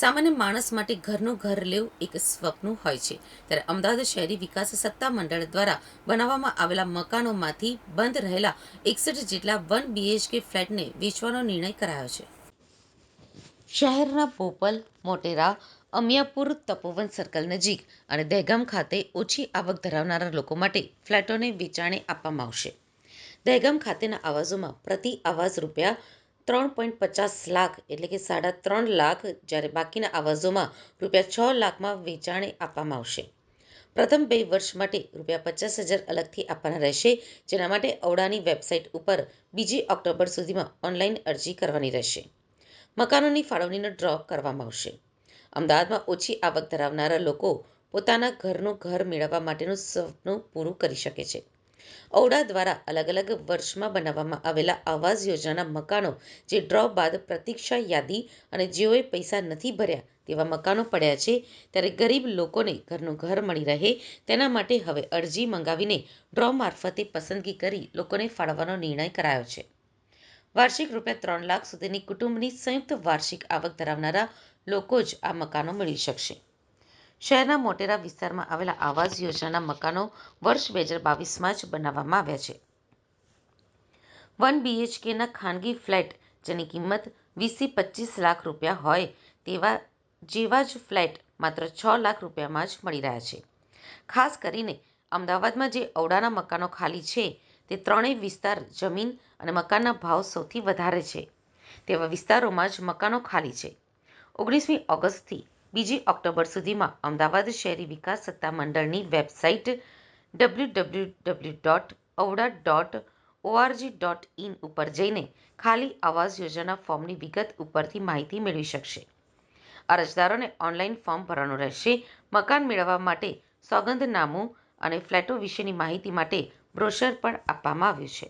સામાન્ય માણસ માટે ઘરનું ઘર લેવું એક સ્વપ્ન હોય છે. ત્યારે અમદાવાદ શહેરી વિકાસ સત્તા મંડળ દ્વારા બનાવવામાં આવેલા મકાનોમાંથી બંધ રહેલા એકસઠ જેટલા વન બીએચકે ફ્લેટને વેચવાનો નિર્ણય કરાયો છે. શહેરના પોપલ, મોટેરા, અમિયાપુર, તપોવન સર્કલ નજીક અને દહેગામ ખાતે ઓછી આવક ધરાવનારા લોકો માટે ફ્લેટોને વેચાણે આપવામાં આવશે. દહેગામ ખાતેના આવાસોમાં પ્રતિ આવાસ રૂપિયા ત્રણ પોઈન્ટ પચાસ લાખ એટલે કે સાડા ત્રણ લાખ જ્યારે બાકીના આવાસોમાં રૂપિયા છ લાખમાં વેચાણે આપવામાં આવશે. પ્રથમ બે વર્ષ માટે રૂપિયા પચાસ હજાર અલગથી આપવાના રહેશે, જેના માટે ઔડાની વેબસાઇટ ઉપર બીજી ઓક્ટોબર સુધીમાં ઓનલાઈન અરજી કરવાની રહેશે. મકાનોની ફાળવણીનો ડ્રો કરવામાં આવશે. અમદાવાદમાં ઓછી આવક ધરાવનારા લોકો પોતાના ઘરનું ઘર મેળવવા માટેનું સપનું પૂરું કરી શકે છે. ઔડા દ્વારા અલગ અલગ વર્ષમાં બનાવવામાં આવેલા આવાસ યોજનાના મકાનો, જે ડ્રો બાદ પ્રતીક્ષા યાદી અને જેઓએ પૈસા નથી ભર્યા તેવા મકાનો પડ્યા છે, ત્યારે ગરીબ લોકોને ઘરનું ઘર મળી રહે તેના માટે હવે અરજી મંગાવીને ડ્રો મારફતે પસંદગી કરી લોકોને ફાળવવાનો નિર્ણય કરાયો છે. વાર્ષિક રૂપિયા ત્રણ લાખ સુધીની કુટુંબની સંયુક્ત વાર્ષિક આવક ધરાવનારા લોકો જ આ મકાનો મેળવી શકશે. શહેરના મોટેરા વિસ્તારમાં આવેલા આવાસ યોજનાના મકાનો વર્ષ બે હજાર બાવીસમાં જ બનાવવામાં આવ્યા છે. વન બીએચકેના ખાનગી ફ્લેટ, જેની કિંમત વીસથી પચીસ લાખ રૂપિયા હોય તેવા જેવા જ ફ્લેટ માત્ર છ લાખ રૂપિયામાં જ મળી રહ્યા છે. ખાસ કરીને અમદાવાદમાં જે ઔડાના મકાનો ખાલી છે, તે ત્રણેય વિસ્તાર જમીન અને મકાનના ભાવ સૌથી વધારે છે. તેવા વિસ્તારોમાં જ મકાનો ખાલી છે. ઓગણીસમી ઓગસ્ટથી બીજી ઓક્ટોબર સુધીમાં અમદાવાદ શહેરી વિકાસ સત્તા મંડળની website W W W dot AUDA dot ORG dot in ઉપર જઈને ખાલી આવાસ યોજના ફોર્મની વિગત ઉપરથી માહિતી મેળવી શકશે. અરજદારોને ઓનલાઈન ફોર્મ ભરવાનું રહેશે, મકાન મેળવવા માટે સોગંદનામું અને ફ્લેટો વિશેની માહિતી માટે બ્રોશર પણ આપવામાં આવ્યું છે.